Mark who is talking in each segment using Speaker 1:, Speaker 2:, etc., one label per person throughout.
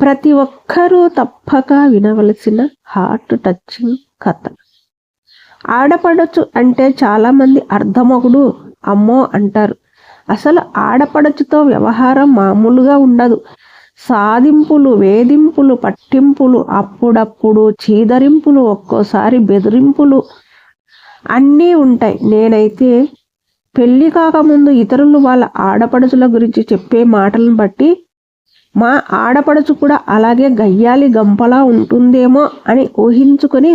Speaker 1: ప్రతి ఒక్కరూ తప్పక వినవలసిన హార్ట్ టచింగ్ కథ. ఆడపడచ్చు అంటే చాలామంది అర్ధమొగుడు అమ్మో అంటారు. అసలు ఆడపడచుతో వ్యవహారం మామూలుగా ఉండదు. సాధింపులు వేధింపులు పట్టింపులు అప్పుడప్పుడు చీదరింపులు ఒక్కోసారి బెదిరింపులు అన్నీ ఉంటాయి. నేనైతే పెళ్ళి కాకముందు ఇతరులు వాళ్ళ ఆడపడుచుల గురించి చెప్పే మాటలను బట్టి మా ఆడపడుచు కూడా అలాగే గయ్యాలి గంపలా ఉంటుందేమో అని ఊహించుకొని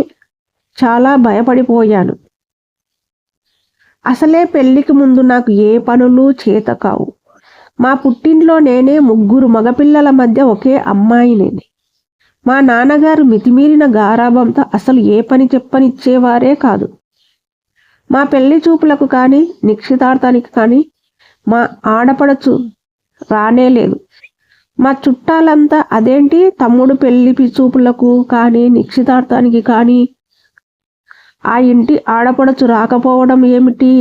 Speaker 1: చాలా భయపడిపోయాను అసలే పెళ్ళికి ముందు నాకు ఏ పనులు చేత కావు. మా పుట్టింట్లో నేనే ముగ్గురు మగపిల్లల మధ్య ఒకే అమ్మాయినేని. మా నాన్నగారు మితిమీరిన గారాభంతో అసలు ఏ పని చెప్పనిచ్చేవారే కాదు. మా పెళ్ళి చూపులకు కానీ నిక్షితార్థానికి కానీ మా ఆడపడచు రానేలేదు. మా చుట్టాలంతా అదేంటి? తమ్ముడు పెళ్ళి చూపులకు కానీ నిశ్చితార్థానికి కానీ ఆ ఇంటి ఆడపడచు రాకపోవడం ఏమిటి?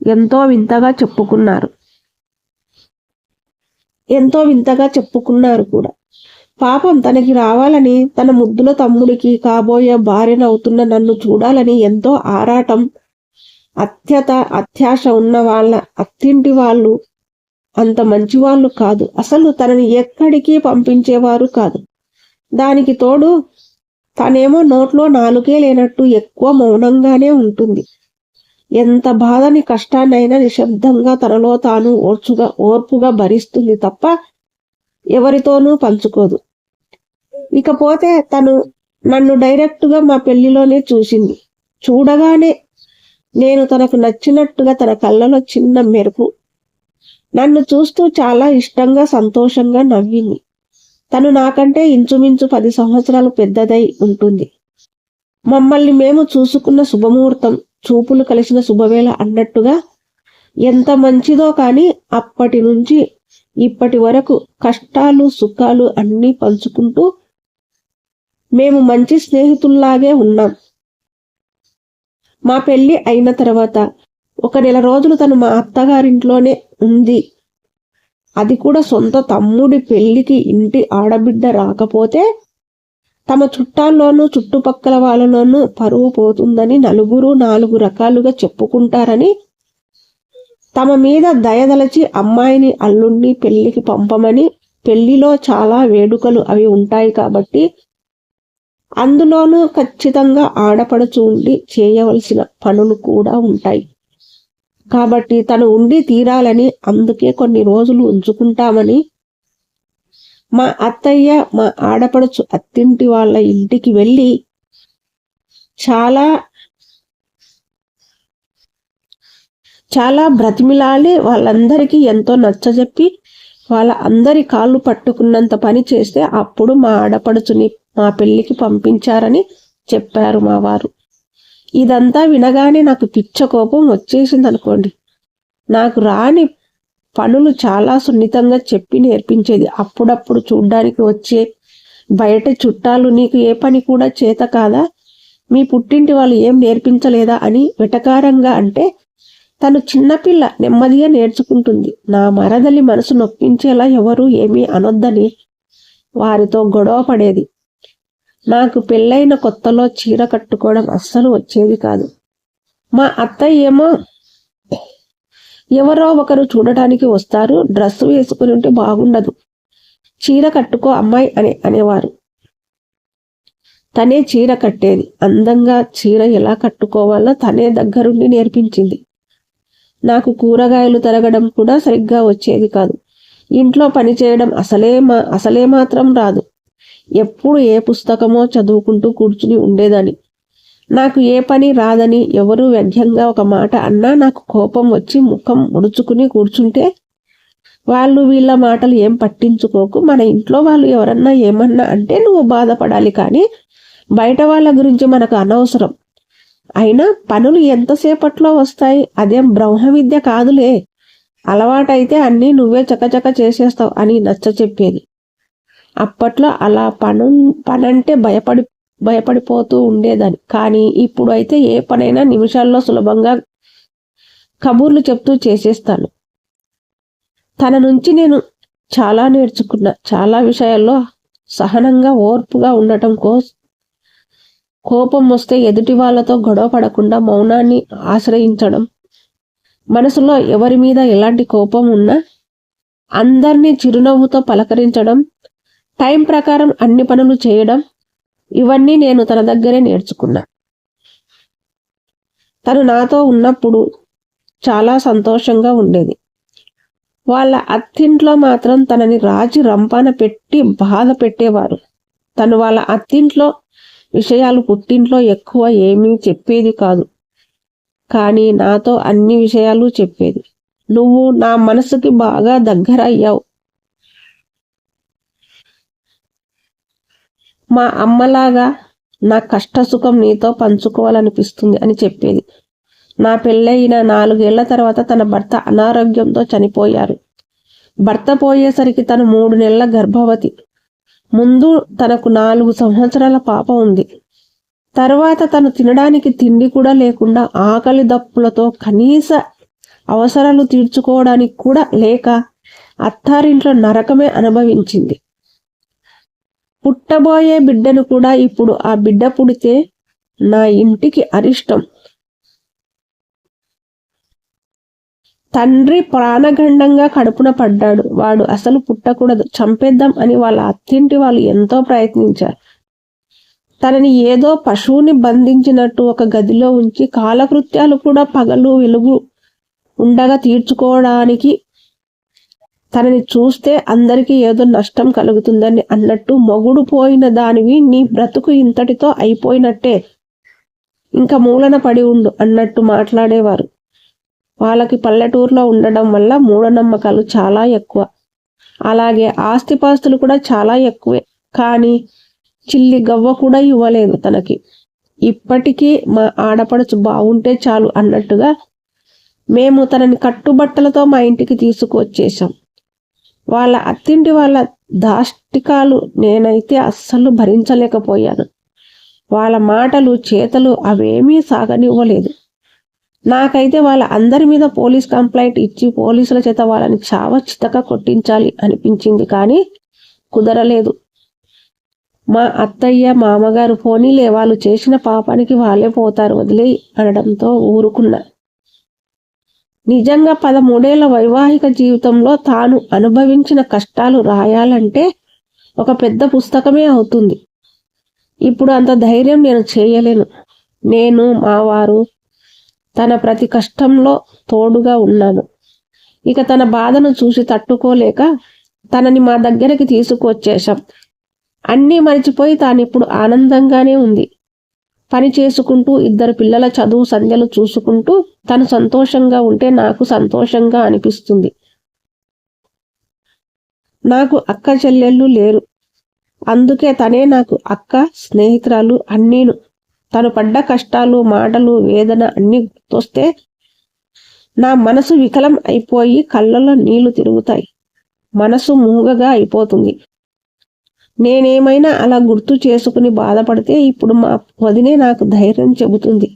Speaker 1: ఎంతో వింతగా చెప్పుకున్నారు. ఎంతో వింతగా చెప్పుకున్నారు కూడా. పాపం తనకి రావాలని తన ముద్దుల తమ్ముడికి కాబోయే భార్యనవుతున్న నన్ను చూడాలని ఎంతో ఆరాటం అత్యత అత్యాశ ఉన్న వాళ్ళ అత్తింటి వాళ్ళు అంత మంచివాళ్ళు కాదు. అసలు తనని ఎక్కడికి పంపించేవారు కాదు. దానికి తోడు తనేమో నోట్లో నాలుగే లేనట్టు ఎక్కువ మౌనంగానే ఉంటుంది. ఎంత బాధని కష్టాన్నైనా నిశ్శబ్దంగా తనలో తాను ఓర్చుగా ఓర్పుగా భరిస్తుంది తప్ప ఎవరితోనూ పంచుకోదు. ఇకపోతే తను నన్ను డైరెక్ట్గా మా పెళ్ళిలోనే చూసింది. చూడగానే నేను తనకు నచ్చినట్టుగా తన కళ్ళలో చిన్న మెరుపు నన్ను చూస్తూ చాలా ఇష్టంగా సంతోషంగా నవ్వింది. తను నాకంటే ఇంచుమించు పది సంవత్సరాలు పెద్దదై ఉంటుంది. మమ్మల్ని మేము చూసుకున్న శుభముహూర్తం చూపులు కలిసిన శుభవేళ అన్నట్టుగా ఎంత మంచిదో కానీ అప్పటి నుంచి ఇప్పటి వరకు కష్టాలు సుఖాలు అన్నీ పంచుకుంటూ మేము మంచి స్నేహితుల్లాగే ఉన్నాం. మా పెళ్ళి అయిన తర్వాత ఒక నెల రోజులు తను మా అత్తగారింట్లోనే ఉంది. అది కూడా సొంత తమ్ముడి పెళ్ళికి ఇంటి ఆడబిడ్డ రాకపోతే తమ చుట్టాల్లోనూ చుట్టుపక్కల వాళ్ళలోనూ పరువు పోతుందని నలుగురు నాలుగు రకాలుగా చెప్పుకుంటారని తమ మీద దయదలచి అమ్మాయిని అల్లుణ్ణి పెళ్ళికి పంపమని పెళ్ళిలో చాలా వేడుకలు అవి ఉంటాయి కాబట్టి అందులోనూ ఖచ్చితంగా ఆడపడుచు ఉండి చేయవలసిన పనులు కూడా ఉంటాయి. కాబట్టి తను ఉండి తీరాలని అందుకే కొన్ని రోజులు ఉంచుకుంటామని మా అత్తయ్య మా ఆడపడుచు అత్తింటి వాళ్ళ ఇంటికి వెళ్ళి చాలా చాలా బ్రతిమిలాలి వాళ్ళందరికీ ఎంతో నచ్చజెప్పి వాళ్ళ అందరి కాళ్ళు పట్టుకున్నంత పని చేస్తే అప్పుడు మా ఆడపడుచుని మా పెళ్ళికి పంపించారని చెప్పారు మా వారు. ఇదంతా వినగానే నాకు పిచ్చ కోపం వచ్చేసింది అనుకోండి. నాకు రాని పనులు చాలా సున్నితంగా చెప్పి నేర్పించేది. అప్పుడప్పుడు చూడ్డానికి వచ్చే బయట చుట్టాలు నీకు ఏ పని కూడా చేత కాదా? మీ పుట్టింటి వాళ్ళు ఏం నేర్పించలేదా? అని వెటకారంగా అంటే తను చిన్నపిల్ల నెమ్మదిగా నేర్చుకుంటుంది. నా మరదలి మనసు నొప్పించేలా ఎవరు ఏమీ అనొద్దని వారితో గొడవ పడేది. నాకు పెళ్ళైన కొత్తలో చీర కట్టుకోవడం అస్సలు వచ్చేది కాదు. మా అత్తయ్య ఏమో ఎవరో ఒకరు చూడటానికి వస్తారు డ్రెస్ వేసుకుని ఉంటే బాగుండదు. చీర కట్టుకో అమ్మాయి అని అనేవారు. తనే చీర కట్టేది. అందంగా చీర ఎలా కట్టుకోవాలో తనే దగ్గరుండి నేర్పించింది. నాకు కూరగాయలు తరగడం కూడా సరిగ్గా వచ్చేది కాదు. ఇంట్లో పని చేయడం అసలే మా అసలే మాత్రం రాదు. ఎప్పుడు ఏ పుస్తకమో చదువుకుంటూ కూర్చుని ఉండేదాన్ని. నాకు ఏ పని రాదని ఎవరు వ్యంగ్యంగా ఒక మాట అన్నా నాకు కోపం వచ్చి ముఖం ముడుచుకుని కూర్చుంటే వాళ్ళు వీళ్ళ మాటలు ఏం పట్టించుకోకు. మన ఇంట్లో వాళ్ళు ఎవరన్నా ఏమన్నా అంటే నువ్వు బాధపడాలి కానీ బయట వాళ్ళ గురించి మనకు అనవసరం. అయినా పనులు ఎంతసేపట్లో వస్తాయి? అదేం బ్రహ్మ విద్య కాదులే. అలవాటైతే అన్నీ నువ్వే చకచక చేసేస్తావు అని నచ్చ చెప్పేది అప్పట్లో అలా పను పనంటే భయపడి భయపడిపోతూ ఉండేదాన్ని. కానీ ఇప్పుడు అయితే ఏ పనైనా నిమిషాల్లో సులభంగా కబూర్లు చెప్తూ చేసేస్తాను. తన నుంచి నేను చాలా నేర్చుకున్నా. చాలా విషయాల్లో సహనంగా ఓర్పుగా ఉండటం కోస్ కోపం వస్తే ఎదుటి వాళ్ళతో గొడవ పడకుండా మౌనాన్ని ఆశ్రయించడం. మనసులో ఎవరి మీద ఎలాంటి కోపం ఉన్నా అందరినీ చిరునవ్వుతో పలకరించడం. టైం ప్రకారం అన్ని పనులు చేయడం ఇవన్నీ నేను తన దగ్గరే నేర్చుకున్నా. తను నాతో ఉన్నప్పుడు చాలా సంతోషంగా ఉండేది. వాళ్ళ అత్తింట్లో మాత్రం తనని రాజి రంపాన పెట్టి బాధ పెట్టేవారు. తను వాళ్ళ అత్తింట్లో విషయాలు పుట్టింట్లో ఎక్కువ ఏమీ చెప్పేది కాదు. కానీ నాతో అన్ని విషయాలు చెప్పేది. నువ్వు నా మనసుకి బాగా దగ్గర అయ్యావు మా అమ్మలాగా నా కష్ట సుఖం నీతో పంచుకోవాలనిపిస్తుంది అని చెప్పేది. నా పెళ్ళయిన నాలుగేళ్ళ తర్వాత తన భర్త అనారోగ్యంతో చనిపోయారు. భర్త పోయేసరికి తను మూడు నెలల గర్భవతి. ముందు తనకు నాలుగు సంవత్సరాల పాప ఉంది. తర్వాత తను తినడానికి తిండి కూడా లేకుండా ఆకలి దప్పులతో కనీస అవసరాలు తీర్చుకోవడానికి కూడా లేక అత్తారింట్లో నరకమే అనుభవించింది. పుట్టబోయే బిడ్డను కూడా ఇప్పుడు ఆ బిడ్డ పుడితే నా ఇంటికి అరిష్టం. తండ్రి ప్రాణగండంగా కడుపున పడ్డాడు. వాడు అసలు పుట్టకూడదు. చంపేద్దాం అని వాళ్ళ అత్తింటి వాళ్ళు ఎంతో ప్రయత్నించారు. తనని ఏదో పశువుని బంధించినట్టు ఒక గదిలో ఉంచి కాలకృత్యాలు కూడా పగలు వెలుగు ఉండగా తీర్చుకోవడానికి తనని చూస్తే అందరికీ ఏదో నష్టం కలుగుతుందని అన్నట్టు మొగుడు పోయిన దానివి నీ బ్రతుకు ఇంతటితో అయిపోయినట్టే. ఇంకా మూలన పడి ఉండు అన్నట్టు మాట్లాడేవారు. వాళ్ళకి పల్లెటూరులో ఉండడం వల్ల మూఢనమ్మకాలు చాలా ఎక్కువ. అలాగే ఆస్తిపాస్తులు కూడా చాలా ఎక్కువే. కానీ చిల్లి గవ్వ కూడా ఇవ్వలేదు తనకి. ఇప్పటికీ మా ఆడపడుచు బాగుంటే చాలు అన్నట్టుగా మేము తనని కట్టుబట్టలతో మా ఇంటికి తీసుకువచ్చేసాం వాళ్ళ అత్తింటి వాళ్ళ దాష్టికాలు నేనైతే అస్సలు భరించలేకపోయాను. వాళ్ళ మాటలు చేతలు అవేమీ సాగనివ్వలేదు. నాకైతే వాళ్ళ అందరి మీద పోలీస్ కంప్లైంట్ ఇచ్చి పోలీసుల చేత వాళ్ళని చావ చితక కొట్టించాలి అనిపించింది కానీ కుదరలేదు. మా అత్తయ్య మామగారు పోనీలే వాళ్ళు చేసిన పాపానికి వాళ్ళే పోతారు వదిలే అనడంతో ఊరుకున్నా. నిజంగా పదమూడేళ్ళ వైవాహిక జీవితంలో తాను అనుభవించిన కష్టాలు రాయాలంటే ఒక పెద్ద పుస్తకమే అవుతుంది. ఇప్పుడు అంత ధైర్యం నేను చేయలేను. నేను మా వారు తన ప్రతి కష్టంలో తోడుగా ఉన్నాను. ఇక తన బాధను చూసి తట్టుకోలేక తనని మా దగ్గరికి తీసుకువచ్చేశాం. అన్నీ మరిచిపోయి తానిప్పుడు ఆనందంగానే ఉంది. పని చేసుకుంటూ ఇద్దరు పిల్లల చదువు సంధ్యలు చూసుకుంటూ తను సంతోషంగా ఉంటే నాకు సంతోషంగా అనిపిస్తుంది. నాకు అక్క చెల్లెళ్ళు లేరు. అందుకే తనే నాకు అక్క స్నేహితురాలు అన్నీను. తను పడ్డ కష్టాలు మాటలు వేదన అన్నీ గుర్తొస్తే నా మనసు వికలం అయిపోయి కళ్ళలో నీళ్ళు తిరుగుతాయి. మనసు మూగగా అయిపోతుంది. నేనేమైనా అలా గుర్తు చేసుకుని బాధపడితే ఇప్పుడు మా వదినే నాకు ధైర్యం చెబుతుంది.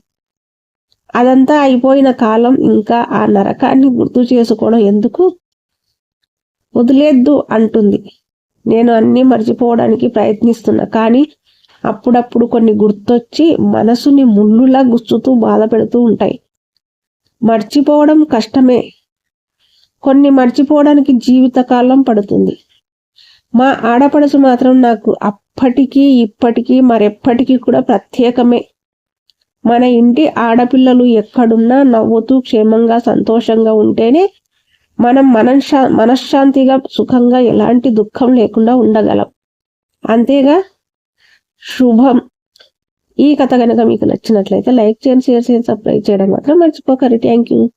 Speaker 1: అదంతా అయిపోయిన కాలం ఇంకా ఆ నరకాన్ని గుర్తు చేసుకోవడం ఎందుకు? వదిలేద్దు అంటుంది. నేను అన్నీ మర్చిపోవడానికి ప్రయత్నిస్తున్నా కానీ అప్పుడప్పుడు కొన్ని గుర్తొచ్చి మనసుని ముళ్ళులా గుచ్చుతూ బాధ పెడుతూ ఉంటాయి. మర్చిపోవడం కష్టమే. కొన్ని మర్చిపోవడానికి జీవితకాలం పడుతుంది. మా ఆడపడుచు మాత్రం నాకు అప్పటికీ ఇప్పటికీ మరెప్పటికీ కూడా ప్రత్యేకమే. మన ఇంటి ఆడపిల్లలు ఎక్కడున్నా నవ్వుతూ క్షేమంగా సంతోషంగా ఉంటేనే మనం మనశ్శా మనశ్శాంతిగా సుఖంగా ఎలాంటి దుఃఖం లేకుండా ఉండగలం. అంతేగా? శుభం. ఈ కథ కనుక మీకు నచ్చినట్లయితే లైక్ చేయండి షేర్ చేయండి సబ్స్క్రైబ్ చేయడం మాత్రం మర్చిపోకరి థ్యాంక్ యూ.